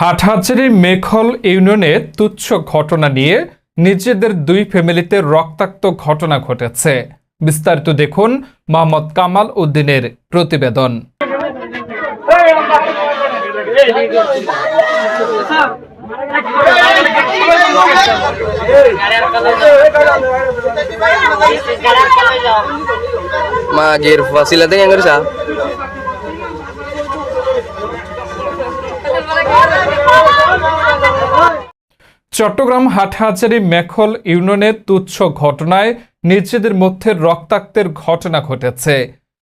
হাটহাজারির মেখল ইউনিয়নে তুচ্ছ ঘটনা নিয়ে নিজেদের দুই ফ্যামিলিতে রক্তাক্ত ঘটনা ঘটেছে বিস্তারিত দেখুন মোহাম্মদ কামাল উদ্দিনের প্রতিবেদন Magir fasilitanya yang. Chittagong Hathazari মেখল ইউনিয়নের তুচ্ছ ঘটনায় নিজেদের মধ্যে রক্তাক্তের ঘটনা ঘটেছে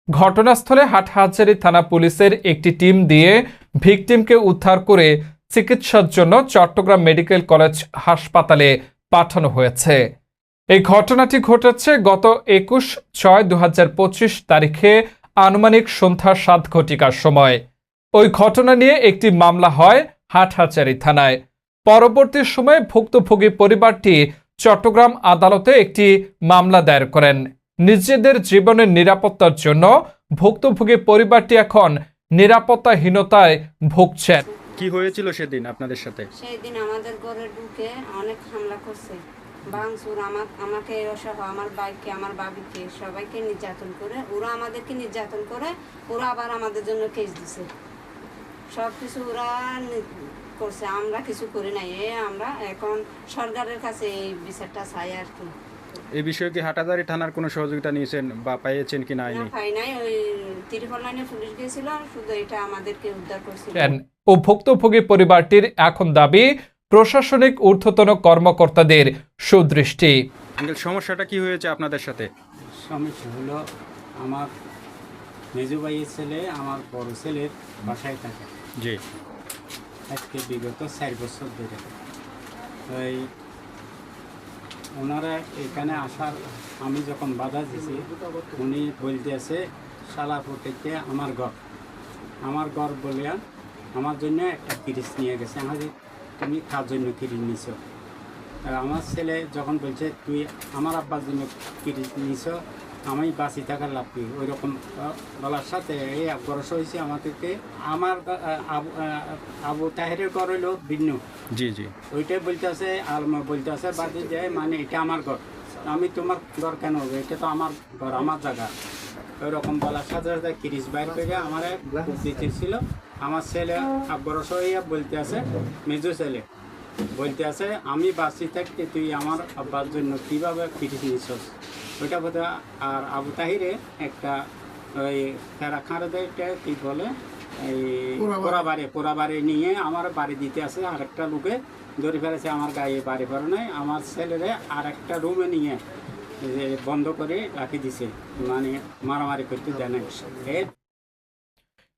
ঘটনাস্থলে হাটহাজারি থানা পুলিশের একটি টিম দিয়ে ভিকটিমকে উদ্ধার করে চিকিৎসার জন্য চট্টগ্রাম মেডিকেল কলেজ হাসপাতালে পাঠানো হয়েছে। এই ঘটনাটি ঘটেছে গত একুশ ছয় দু তারিখে আনুমানিক সন্ধ্যা সাত ঘটিকার সময়। ওই ঘটনা নিয়ে একটি মামলা হয় হাটহাচারি থানায়। পরবর্তী সময়ে ভুক্তভোগী পরিবারটি চট্টগ্রাম আদালতে একটি মামলা দায়ের করেন। নিজেদের জীবনের নিরাপত্তার জন্য ভুক্তভোগী পরিবারটি এখন নিরাপত্তাহীনতায় ভুগছেন। কি হয়েছিল সেদিন আপনাদের সাথে? সেই দিন আমাদের ঘরে ঢুকে অনেক হামলা করছে। ভাঙচুর আমার আমাকে সহ আমার বাইককে আমার বাবিকে সবাইকে নির্যাতন করে ওরা আমাদেরকে নির্যাতন করে ওরা আবার আমাদের জন্য কেস দিছে। সব কিছু ওরা করছে আমরা কিছু করি নাই। এ আমরা এখন সরকারের কাছে এই বিচারটা চাই আর কি। এই বিষয়ে কি হাটাদারি থানার কোনো সহযোগিতা নিয়েছেন বা পেয়েছেন কি না পাই নাই ওই তিরুপল লাইনে পুলিশ গেছিল শুধু এটা আমাদেরকে উদ্ধার করছিল। ও ভুক্তভোগী পরিবারটির এখন দাবি প্রশাসনিক ঊর্ধ্বতন কর্মকর্তাদের সুদৃষ্টি। আঙ্কেল সমস্যাটা কি হয়েছে আপনাদের সাথে? সমস্যা হলো আমার মেজো ভাইয়ের ছেলে আমার বড় ছেলের বাসায় থাকে। জি। আজকে বিগত চার বছর ধরে। ওই ওনারা এখানে আসার আমি যখন বাধা দিছি উনি বলতে আছে সালাপুর থেকে আমার ঘর। আমার ঘর বলিয়া আমার জন্য একটা কিরিস নিয়ে গেছে। আমার তুমি কার জন্য কিরিস নিছ? আর আমার ছেলে যখন বলছে তুই আমার আব্বার জন্য কিরিস নিছ আমি বাঁচি থাকার লাভ কি? ওই রকম বলার সাথে এই গরস হয়েছে আমাদেরকে আমার আবু তাহেরের ঘর হইল ভিন্ন। জি জি। ওইটাই বলতে আছে আর বলতে আছে বাদে যে মানে এটা আমার ঘর। আমি তোমার ঘর কেন হবে? এটা তো আমার ঘর আমার জায়গা। ওই রকম বলার সাথে সাথে কিরিশ বাইর করে আমার দিতে ছিল আমার ছেলে বরস হইয়া বলতে আছে মেজো ছেলে বলতে আছে আমি বাঁচি থাকতে তুই আমার আব্বার জন্য কীভাবে কিরিশ নিছস? ওইটা বোধ আর আবু তাহিরে একটা ওই ফেরা খাঁড়ে একটা কি বলে এই পোড়াবাড়ি। পোড়াবাড়ি নিয়ে আমার বাড়ি দিতে আছে আর একটা লোকে। ধরে ফেলেছে আমার গায়ে বাড়ি পড়ে নাই আমার ছেলেরে আর একটা রুমে নিয়ে বন্ধ করে রাখি দিছে। মানে মারামারি করতে দেয় না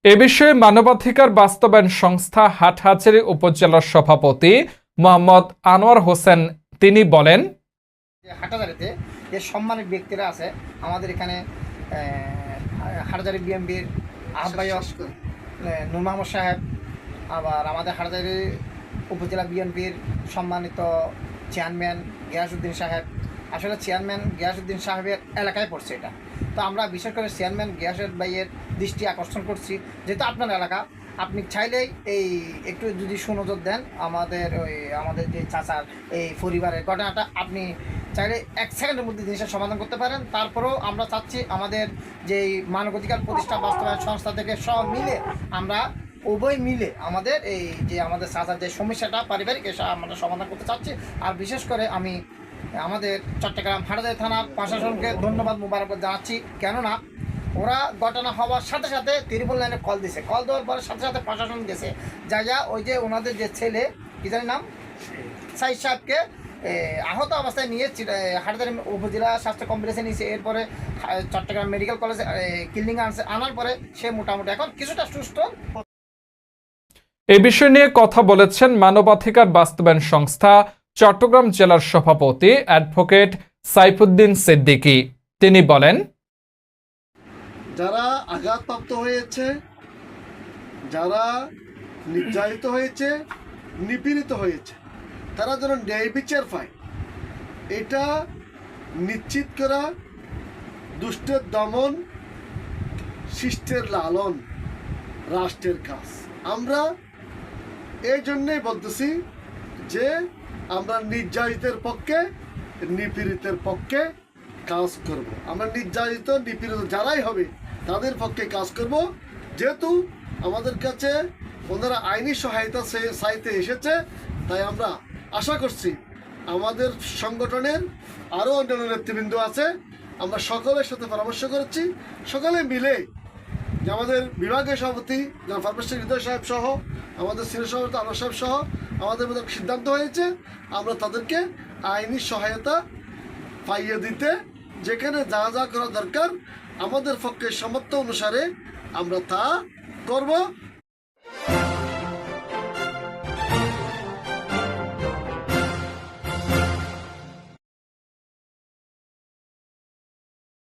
এ বিষয়ে মানবাধিকার বাস্তবায়ন সংস্থা হাটহাজারী উপজেলার সভাপতি মোহাম্মদ আনোয়ার হোসেন তিনি বলেন যে হাটাজারিতে যে সম্মানিত ব্যক্তিরা আছে আমাদের এখানে হাটাজারি বিএমবির আহ্বায়ক আহ, নূর সাহেব আবার আমাদের হাটাজারি উপজেলা বিএনপির সম্মানিত চেয়ারম্যান গিয়াসউদ্দিন সাহেব আসলে চেয়ারম্যান গিয়াসউদ্দিন সাহেবের এলাকায় পড়ছে এটা। তো আমরা বিশেষ করে চেয়ারম্যান গিয়াসুদ ভাইয়ের দৃষ্টি আকর্ষণ করছি। যেহেতু আপনার এলাকা, আপনি চাইলেই এই একটু যদি সুনজর দেন, আমাদের ওই আমাদের যে চাচার এই পরিবারের ঘটনাটা, আপনি চাইলে এক সেকেন্ডের মধ্যে জিনিসটা সমাধান করতে পারেন। তারপরেও আমরা চাচ্ছি আমাদের যেই মানবাধিকার প্রতিষ্ঠা বাস্তবায়ন সংস্থা থেকে সব মিলে আমরা উভয় মিলে আমাদের এই যে আমাদের চাচার যে সমস্যাটা, পারিবারিক এসব আমরা সমাধান করতে চাচ্ছি। আর বিশেষ করে আমি আমাদের চট্টগ্রাম হাটাজারি থানার প্রশাসনকে ধন্যবাদ মুবারকবাদ জানাচ্ছি। কেননা, ওরা ঘটনা হওয়ার সাথে সাথে তিরুপল লাইনে কল দিছে। কল দেওয়ার পরে সাথে সাথে প্রশাসন গেছে। যা যা ওই যে ওনাদের যে ছেলে, কি জানি নাম? সাইদ সাহেবকে আহত অবস্থায় নিয়ে হাটাদারি উপজেলা স্বাস্থ্য কমপ্লেক্সে নিয়েছে। এরপরে চট্টগ্রাম মেডিকেল কলেজে কিলিং আনছে। আনার পরে সে মোটামুটি এখন কিছুটা সুস্থ। এ বিষয় নিয়ে কথা বলেছেন মানবাধিকার বাস্তবায়ন সংস্থা চট্টগ্রাম জেলার সভাপতি অ্যাডভোকেট সাইফুদ্দিন সিদ্দিকী। তিনি বলেন, যারা আঘাতপ্রাপ্ত হয়েছে, যারা নির্যাতিত হয়েছে, নিপীড়িত হয়েছে, তারা যেন ন্যায় বিচার পায়, এটা নিশ্চিত করা দুষ্টের দমন, শিষ্টের লালন, রাষ্ট্রের কাজ। আমরা এই জন্যেই বলতেছি যে আমরা নির্যাতিতের পক্ষে, নিপীড়িতের পক্ষে কাজ করব। আমরা নির্যাতিত, নিপীড়িত যারাই হবে, তাদের পক্ষে কাজ করব যেহেতু আমাদের কাছে ওনারা আইনি সহায়তা সে- চাইতে এসেছে, তাই আমরা আশা করছি আমাদের সংগঠনের আরও অন্যান্য নেতৃবৃন্দ আছে, আমরা সকলের সাথে পরামর্শ করেছি সকলে মিলে যে আমাদের বিভাগের সভাপতি যেমন ফার্মেসি হৃদয় সাহেব সহ, আমাদের সিনিয়র সভাপতি আনোয়ার সাহেব সহ আমাদের মধ্যে সিদ্ধান্ত হয়েছে, আমরা তাদেরকে আইনি সহায়তা পাইয়ে দিতে, যেখানে যা যা করা দরকার আমাদের পক্ষে সামর্থ্য অনুসারে আমরা তা করব।